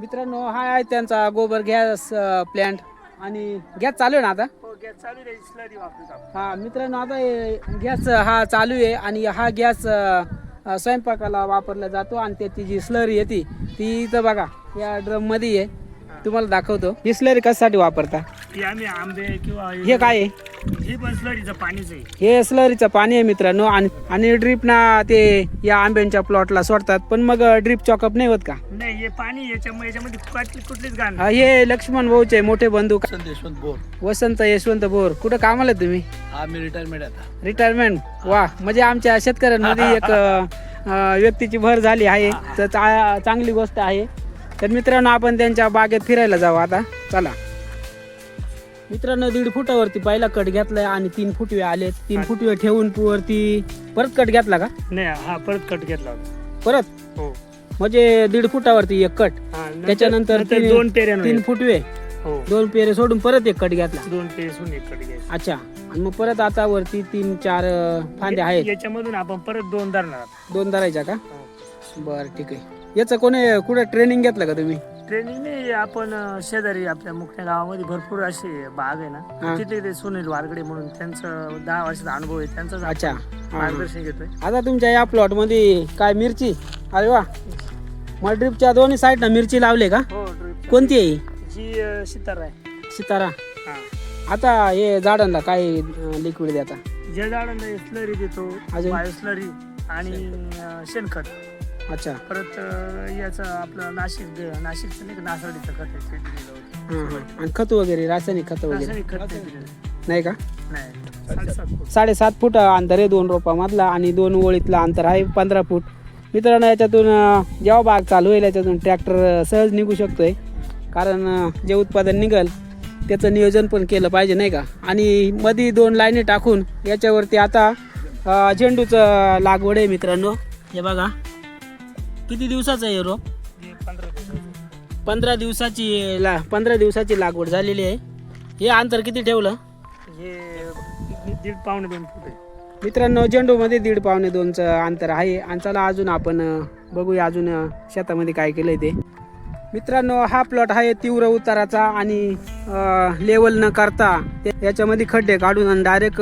मित्रांनो हा आहे त्यांचा गोबर गॅस प्लॅन्ट आणि गॅस चालू आहे ना आता? हो गॅस चालू आहे स्लरी वापरत आपण हा मित्रांनो आता हे गॅस हा चालू आहे आणि हा गॅस अ, स्वयंपाकाला वापरला जातो आणि त्याची जी स्लरी येते ती इथं बघा या ड्रममध्ये आहे. तुम्हाला दाखवतो. ही स्लरी कशासाठी वापरता? आम्ही आंबे किंवा हे काय आहे? हे पण स्लरीचं पाणीच आहे. हे स्लरीचं पाणी आहे मित्रांनो. आणि आणि ड्रीप ना ते या आंब्यांच्या प्लॉटला सोडतात. पण मग ड्रीप चॉकअप नाही होत का? नाही हे पाणी याच्यामुळे याच्यामध्ये कुठली- कुठलीच घाण हा, हे लक्ष्मण भाऊचे मोठे बंधू वसंत यशवंत बोर. वसंत यशवंत बोर. कुठं कामाला आहे तुम्ही? हा रिटायरमेंट आता. रिटायरमेंट वा म्हणजे आमच्या शेतकऱ्यांमध्ये एक अ, व्यक्तीची भर झाली आहे. तर चा- चांगली गोष्ट आहे. तर मित्रांनो आपण त्यांच्या बागेत फिरायला जाऊ आता. चला. मित्रांनो दीड फुटावरती पहिला कट घेतलाय आणि तीन फुटवे आले तीन फुटवे ठेवून वरती परत कट घेतला का? नाही हा परत कट घेतला होता. परत? हो. म्हणजे दीड फुटावरती एक कट हा, नंतर- त्याच्यानंतर नंतर तीन- दोन पेऱ्या तीन फुटवे. हो. दोन पेरे सोडून परत एक कट घेतला. दोन पेसून एक कट घ्यायचं. अच्छा. आणि मग परत आता वरती तीन चार अ, फांदे आहेत. याच्यामधून आपण परत दोन धरणार दोन धरायच्या का? हो. बर ठीक आहे. याचं कोणी कुठे ट्रेनिंग घेतलं का तुम्ही? ट्रेनिंग नाही आपण अं, शेजारी आपल्या मुख्य गावामध्ये भरपूर असे बाग आहे हा. ना तिथे ते सुनील वारगडे म्हणून त्यांचं दहा वर्षाचा अनुभव आहे आपण अच्छा. हा, हा. मार्गदर्शन घेतोय. आता तुमच्या या प्लॉटमध्ये काय मिरची? अरे वा. मग ड्रिपच्या दोन्ही साईडनं मिरची लावले का? हो. कोणती आहे ही? अं, सितार आहे. सितारा. हा. आता हे झाडांना काय लिक्विड देता? ज्या झाडांना स्लरी देतो अजून? बायो स्लरी आणि अं, शेणखत. अच्छा. परत अं, याचं आपलं नाशिक नाशिकचं नाही का खत आहे ते दिलेलं होतं. हा, हा. आणि खत वगैरे रासायनिक खत वगैरे? रासायनिक खत नाही दिलेलं. नाही का? नाही. साडेसात फूट. साडेसात फूट अंतर आहे दोन रोपामधला आणि दोन ओळीतला अंतर आहे पंधरा फूट. मित्रांनो याच्यातून अं, जेव्हा बाग चालू होईल याच्यातून ट्रॅक्टर सहज निघू शकतोय. कारण अं, जे उत्पादन निघल त्याचं नियोजन पण केलं पाहिजे नाही का? आणि मध्ये दोन लाईनी टाकून याच्यावरती आता अं, झेंडूचं लागवड आहे मित्रांनो. हे बघा. किती दिवसाचं आहे रोप? पंधरा दिवसाचं. पंधरा दिवसाची ला पंधरा दिवसाची लागवड झालेली आहे. हे अंतर किती ठेवलं? हे दीड पावणे दोन फूट आहे. मित्रांनो झेंडूमध्ये दीड पावणे दोनचं अंतर आहे. आणि चला अजून आपण अं, बघूया अजून अं, शेतामध्ये काय केलंय ते. मित्रांनो हा प्लॉट आहे तीव्र उताराचा आणि लेवल न करता ते- याच्यामध्ये खड्डे काढून आणि डायरेक्ट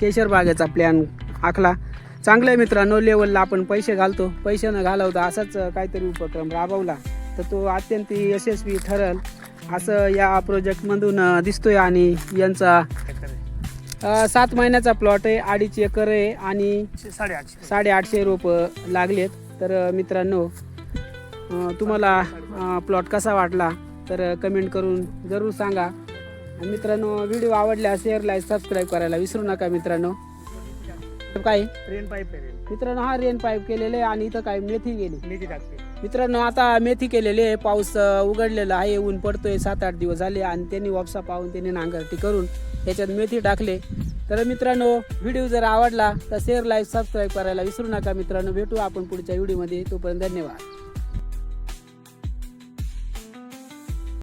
केशर बागेचा प्लॅन आखला. चांगलं आहे मित्रांनो लेवलला आपण पैसे घालतो. पैसे न घालवता असाच काहीतरी उपक्रम राबवला. तर तो अत्यंत यशस्वी ठरल. असं या प्रोजेक्टमधून दिसतोय आणि यांचा सात महिन्याचा प्लॉट आहे अडीच एकर आहे आणि साडेआठशे. साडेआठशे रोपं लागलेत. तर मित्रांनो तुम्हाला प्लॉट कसा वाटला? तर कमेंट करून जरूर सांगा. मित्रांनो व्हिडिओ आवडल्यास शेअर लाईक सबस्क्राईब करायला विसरू नका मित्रांनो. काय? ट्रेन पाईप आहे मित्रांनो हा रेन पाईप केलेले आहे आणि इथं काय मेथी गेली. मेथी टाकते. मित्रांनो आता मेथी केलेली आहे. पाऊस अ, उघडलेला आहे. ऊन पडतोय. सात आठ दिवस झाले आणि त्यांनी वापसा पाहून त्यांनी नांगरटी करून त्याच्यात मेथी टाकले. तर मित्रांनो व्हिडिओ जर आवडला तर शेअर लाईक सबस्क्राईब करायला विसरू नका. मित्रांनो भेटू आपण पुढच्या व्हिडिओमध्ये. तोपर्यंत धन्यवाद.